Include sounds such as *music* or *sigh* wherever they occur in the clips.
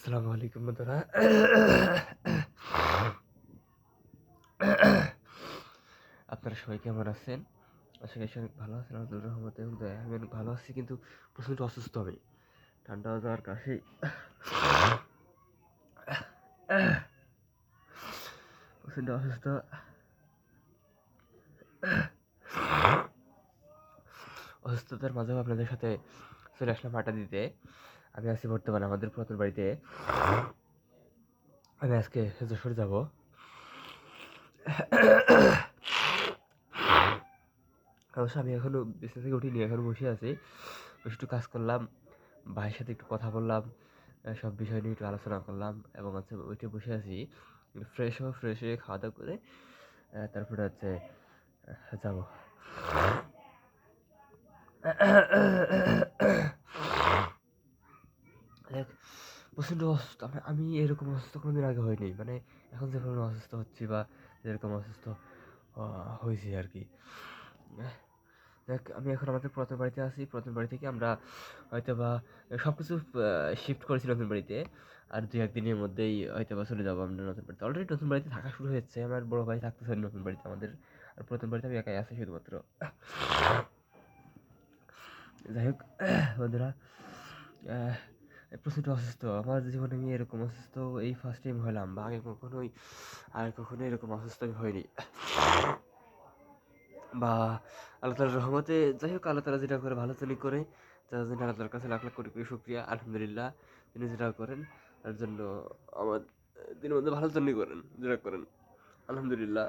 আসসালামু আলাইকুম বন্ধুরা। আপনারা সবাই কেমন আছেন? আশা করি সবাই ভালো আছেন আব্দুল রহমতে এবং আমি অনেক ভালো আছি, কিন্তু প্রচণ্ড অসুস্থ আমি। ঠান্ডা যাওয়ার কাশি প্রচণ্ড অসুস্থ। অসুস্থতার মাঝেও আপনাদের সাথে চলে আসলাম আটা দিতে। আমি আছি বর্তমানে আমাদের পুরাতন বাড়িতে। আমি আজকে যশোর যাব। অবশ্য আমি এখনও বিছনা থেকে উঠিনি, এখন বসে আছি। বসে একটু কাজ করলাম, ভাইয়ের সাথে একটু কথা বললাম সব বিষয় নিয়ে একটু আলোচনা করলাম এবং হচ্ছে ওইটা বসে আছি। ফ্রেশ হয়ে ফ্রেশ হয়ে খাওয়া দাওয়া করে তারপরে হচ্ছে যাব দেখ প্রচণ্ড অসুস্থ আমি এরকম অসুস্থ কোনোদিন আগে হয়নি। মানে এখন যেভাবে অসুস্থ হচ্ছি বা যেরকম অসুস্থ হয়েছি আর কি। দেখ, আমি এখন আমাদের পুরাতন বাড়িতে আছি। পুরাতন বাড়ি থেকে আমরা হয়তো বা সব কিছু শিফট করেছি নতুন বাড়িতে। আর দু একদিনের মধ্যেই হয়তো বা চলে যাব আমরা নতুন বাড়িতে। অলরেডি নতুন বাড়িতে থাকা শুরু হয়েছে। আমার বড় ভাই থাকতেছে নতুন বাড়িতে আমাদের। আর পুরাতন বাড়িতে আমি একাই আছি শুধুমাত্র। যাই হোক, বন্ধুরা প্রচণ্ড অসুস্থ। আমার জীবনে আমি এরকম অসুস্থ এই ফার্স্ট টাইম হলাম বা আগে কখনোই আর কখনোই এরকম অসুস্থ হয়নি বা আল্লাহ তালার রহমতে যাই হোক, আল্লাহ তালা যেটা করে ভালো তিনি করে তার জন্য আল্লাহ তালার কাছে লাখ লাখ কোটি কোটি শুক্রিয়া, আলহামদুলিল্লাহ তিনি যেটা করেন। তার জন্য আমার দিনের মধ্যে ভালো জন্যই করেন, যেটা করেন। আলহামদুলিল্লাহ।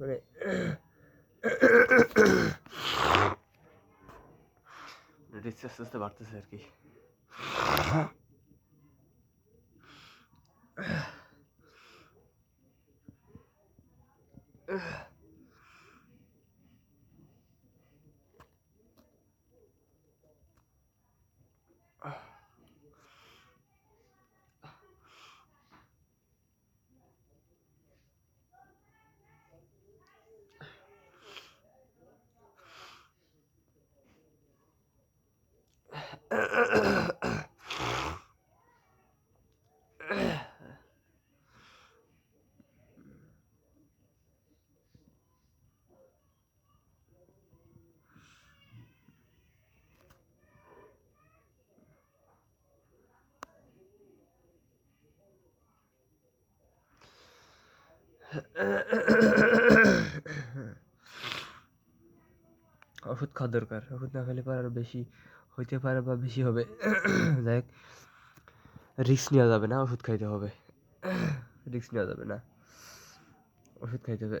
Böyle Ritz sınıfta baktı sergi. আর কি *coughs* ওষুধ খাওয়া দরকার। ওষুধ না খেলে পর আরও বেশি হইতে পারে বা বেশি হবে। *coughs* যাই হোক রিস্ক নেওয়া যাবে না ওষুধ খাইতে হবে। রিস্ক নেওয়া যাবে না। ওষুধ খাইতে হবে।